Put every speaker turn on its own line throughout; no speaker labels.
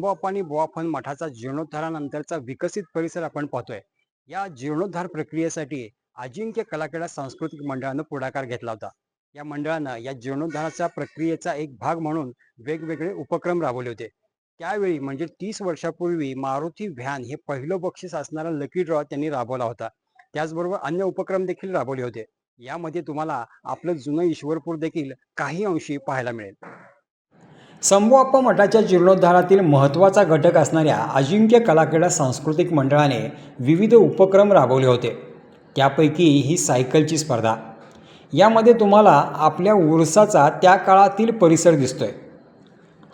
बाप्पा आणि बोवाफन मठाचा जीर्णोद्धारानंतरचा विकसित परिसर आपण पाहतोय. या जीर्णोद्धार प्रक्रियेसाठी अजिंक्य कलाक्रीडा सांस्कृतिक मंडळानं पुढाकार घेतला होता. या मंडळानं या जीर्णोद्धाराच्या प्रक्रियेचा एक भाग म्हणून वेगवेगळे उपक्रम राबवले होते. त्यावेळी म्हणजे तीस वर्षापूर्वी मारुती व्हॅन हे पहिलं बक्षीस असणारा लकी ड्रॉ त्यांनी राबवला होता. त्याचबरोबर अन्य उपक्रम देखील राबवले होते. यामध्ये तुम्हाला आपलं जुनं ईश्वरपूर देखील काही अंशी पाहायला मिळेल. संभोआप्पा मठाच्या जीर्णोद्धारातील महत्त्वाचा घटक असणाऱ्या अजिंक्य कलाक्रीडा सांस्कृतिक मंडळाने विविध उपक्रम राबवले होते. त्यापैकी ही सायकलची स्पर्धा. यामध्ये तुम्हाला आपल्या उरसाचा त्या काळातील परिसर दिसतोय.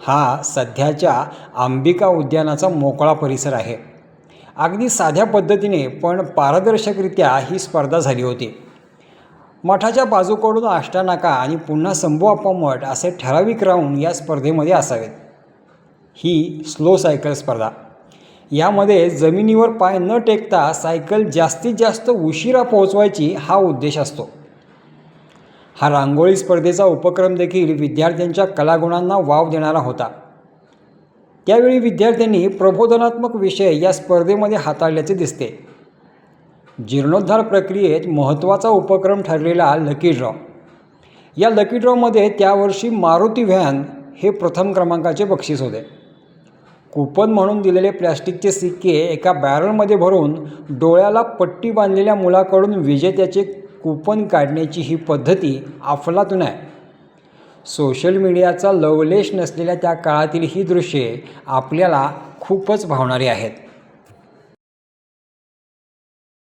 हा सध्याच्या अंबिका उद्यानाचा मोकळा परिसर आहे. अगदी साध्या पद्धतीने पण पारदर्शकरित्या ही स्पर्धा झाली होती. मठाच्या बाजूकडून आष्टानाका आणि पुन्हा संभू मठ असे ठराविक राऊंड या स्पर्धेमध्ये असावेत. ही स्लो सायकल स्पर्धा. यामध्ये जमिनीवर पाय न टेकता सायकल जास्तीत जास्त उशिरा पोहोचवायची हा उद्देश असतो. हा रांगोळी स्पर्धेचा उपक्रम देखील विद्यार्थ्यांच्या कलागुणांना वाव देणारा होता. त्यावेळी विद्यार्थ्यांनी प्रबोधनात्मक विषय या स्पर्धेमध्ये हाताळल्याचे दिसते. जीर्णोद्धार प्रक्रियेत महत्त्वाचा उपक्रम ठरलेला लकी ड्रॉ या लकी ड्रॉमध्ये त्यावर्षी मारुती व्हॅन हे प्रथम क्रमांकाचे बक्षीस होते. कुपन म्हणून दिलेले प्लॅस्टिकचे सिक्के एका बॅरलमध्ये भरून डोळ्याला पट्टी बांधलेल्या मुलाकडून विजेत्याचे कुपन काढण्याची ही पद्धती अफलातून आहे. सोशल मीडियाचा लवलेश नसलेल्या त्या काळातील ही दृश्ये आपल्याला खूपच भावणारी आहेत.